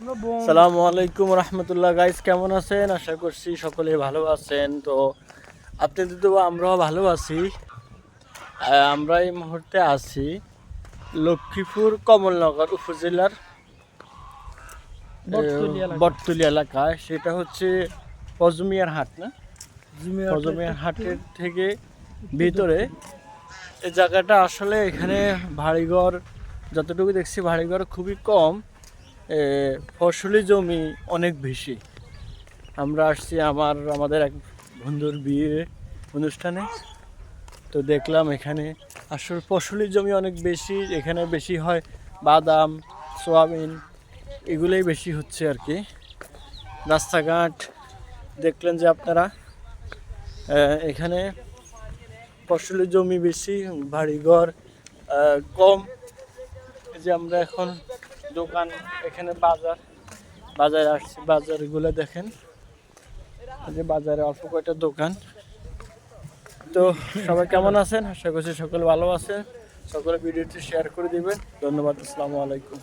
সালামু আলাইকুম রহমতুল্লাহ। গাইস কেমন আছেন? আশা করছি সকলে ভালো আছেন। তো আপনাদের তো আমরাও ভালো আছি। আমরা এই মুহূর্তে আছি লক্ষ্মীপুর কমলনগর উপজেলার বটতলী এলাকা। বটতলি এলাকায়। সেটা হচ্ছে পজমিয়ার হাট না? পজমিয়ার হাটের থেকে ভিতরে। এই জায়গাটা আসলে এখানে ভাড়িঘর যতটুকু দেখছি ভাড়িঘর খুবই কম। ফসলি জমি অনেক বেশি। আমরা আসছি আমার, আমাদের এক বন্ধুর বিয়ে অনুষ্ঠানে। তো দেখলাম এখানে আসলে ফসলি জমি অনেক বেশি, এখানে বেশি হয় বাদাম, সোয়াবিন, এগুলোই বেশি হচ্ছে আর কি। রাস্তাঘাট দেখলেন যে আপনারা এখানে ফসলি জমি বেশি, বাড়িঘর কম। যে আমরা এখন দোকান, এখানে বাজার। বাজারে আসছি, বাজারগুলো দেখেন। যে বাজারে অল্প কয়টা দোকান। তো সবাই কেমন আছেন? আশা করছি সকল ভালো আছেন। সকলে ভিডিওটি শেয়ার করে দিবেন। ধন্যবাদ, আসসালামু আলাইকুম।